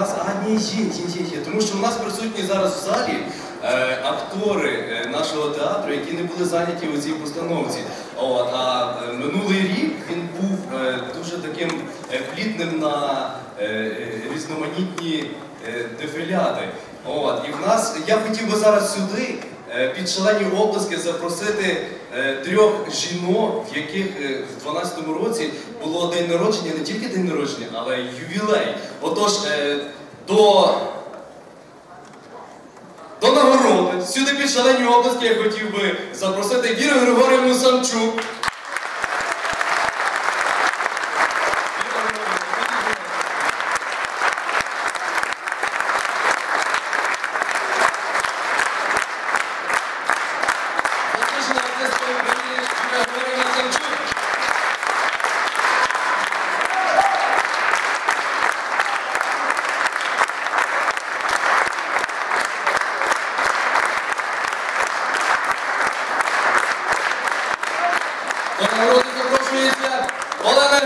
нас а, ні, є. Тому що у нас присутні зараз в залі е, актори е, нашого театру, які не були зайняті у цій постановці. От, а е, минулий рік він був е, дуже таким е, плідним на е, різноманітні дефіляди. От, і в нас я хотів би зараз сюди. Е, Під шалені обласки запросити е, трьох жінок, в яких е, в 12-му році було день народження, не тільки день народження, але й ювілей. Отож, до, до нагороди сюди під шалені обласки я хотів би запросити Віру Григорівну Самчук. Заслужена артистка України Віра Григорівна Самчук. До нагороди запрошується Олена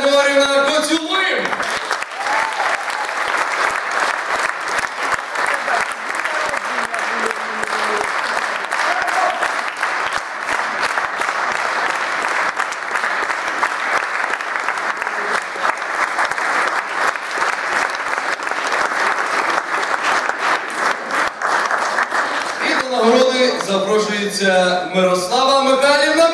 Нагороди запрошується Мирослава Михайлівна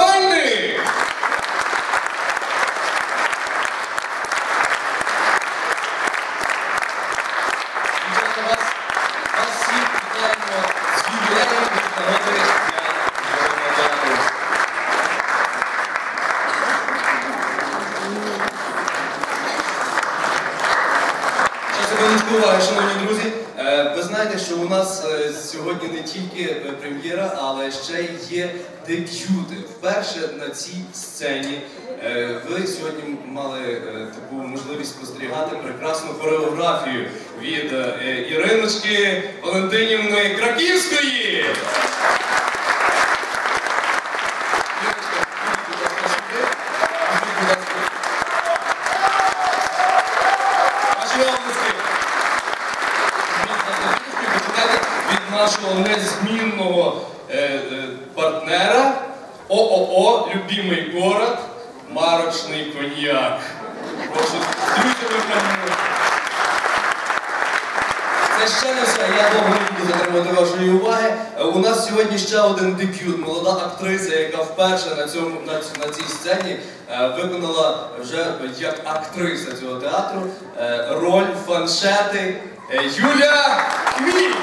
шановні друзі. Е, Ви знаєте, що у нас е, сьогодні не тільки е, прем'єра, але ще є деб'юти. Вперше на цій сцені ви сьогодні мали таку можливість спостерігати прекрасну хореографію від Іриночки Валентинівни Краківської. Нашого незмінного е, е, партнера ООО Любимий город Марочний коньяк. Це ще не все. Я довго не буду затримати вашої уваги. Е, У нас сьогодні ще один дебют. Молода актриса, яка вперше на цій сцені виконала вже як актриса цього театру роль фаншети Юля Кміль.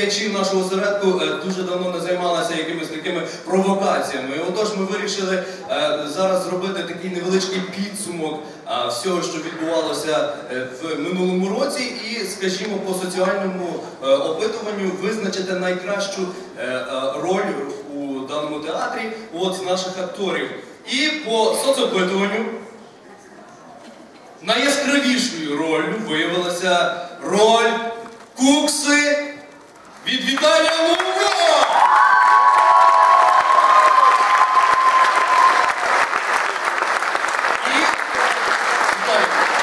Діячів нашого осередку е, дуже давно не займалася якимись такими провокаціями. І отож ми вирішили е, зараз зробити такий невеличкий підсумок всього, що відбувалося е, в минулому році, і, скажімо, по соціальному е, опитуванню визначити найкращу е, е, роль у даному театрі от наших акторів. І по соцопитуванню найяскравішою ролью виявилася роль Кукси Віталія Лука! І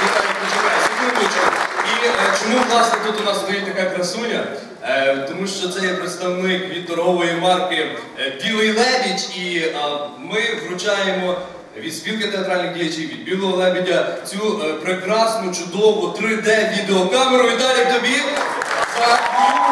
Віталій, Віталій, секундочку. І е, чому власне тут у нас стоїть така красуня? Е, тому що це є представник від торгової марки е, Білий Лебідь, і ми вручаємо від спілки театральних діячів від Білого Лебедя цю е, прекрасну, чудову 3D відеокамеру. Віталій тобі! Дякую.